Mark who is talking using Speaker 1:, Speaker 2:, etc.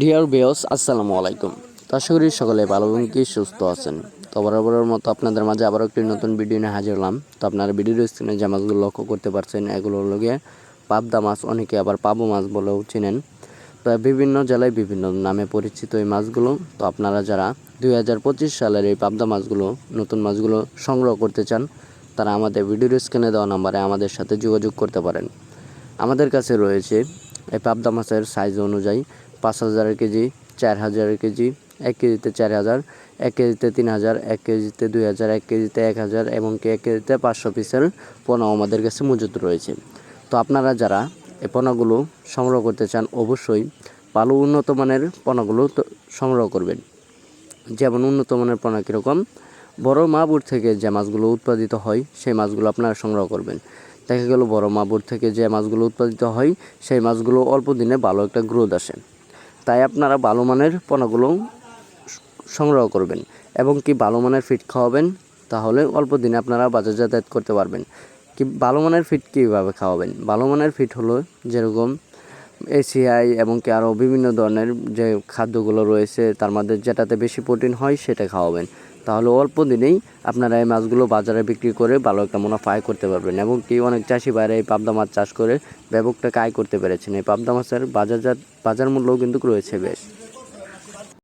Speaker 1: Deer বেয়স আসসালামু আলাইকুম। আশা করি সকলে ভালো এবং কি সুস্থ আছেন। তো বরাবরের মতো আপনাদের মাঝে আবারও একটি নতুন ভিডিও নিয়ে হাজির হলাম। তো আপনারা ভিডিওর স্ক্রিনে যে মাছগুলো লক্ষ্য করতে পারছেন, এগুলো গিয়ে পাবদা মাছ, অনেকে আবার পাবো মাছ বলেও চিনেন। তো বিভিন্ন জেলায় বিভিন্ন নামে পরিচিত এই মাছগুলো। তো আপনারা যারা দুই হাজার পঁচিশ সালের এই পাবদা মাছগুলো, নতুন মাছগুলো সংগ্রহ করতে চান, তারা আমাদের ভিডিওর স্ক্রিনে দেওয়া নাম্বারে আমাদের সাথে যোগাযোগ করতে পারেন। আমাদের কাছে রয়েছে এই পাবদা মাছের সাইজ অনুযায়ী পাঁচ হাজারের কেজি, চার হাজারের কেজি, এক কেজিতে চার হাজার, এক কেজিতে তিন হাজার, এক কেজিতে দুই হাজার, এক কেজিতে এক হাজার এবং এক কেজিতে পাঁচশো পিসের পোনা আমাদের কাছে মজুত রয়েছে। তো আপনারা যারা এ পোনাগুলো সংগ্রহ করতে চান, অবশ্যই ভালো উন্নত মানের পোনাগুলো সংগ্রহ করবেন। যেমন উন্নত মানের পোনা কীরকম? বড় মাগুর থেকে যে মাছগুলো উৎপাদিত হয়, সেই মাছগুলো আপনারা সংগ্রহ করবেন। দেখা গেল বড় মাগুর থেকে যে মাছগুলো উৎপাদিত হয়, সেই মাছগুলো অল্প দিনে ভালো একটা গ্রোথ আসে। তাই আপনারা ভালো মানের পোনাগুলো সংগ্রহ করবেন এবং কি ভালো মানের ফিট খাওয়াবেন, তাহলে অল্প দিনে আপনারা বাজার যাতায়াত করতে পারবেন। কি ভালো মানের ফিট কীভাবে খাওয়াবেন? ভালো মানের ফিট হলো যেরকম এসিআই এবং কি আরও বিভিন্ন ধরনের যে খাদ্যগুলো রয়েছে, তার মধ্যে যেটাতে বেশি প্রোটিন হয় সেটা খাওয়াবেন। তাহলে অল্প দিনেই আপনারা এই মাছগুলো বাজারে বিক্রি করে ভালো একটা মুনাফা আয় করতে পারবেন এবং কি অনেক চাষি বাইরে এই পাবদা মাছ চাষ করে ব্যাপকটা আয় করতে পেরেছেন। এই পাবদা মাছের বাজারজাত বাজার মূল্যও কিন্তু রয়েছে বেশ।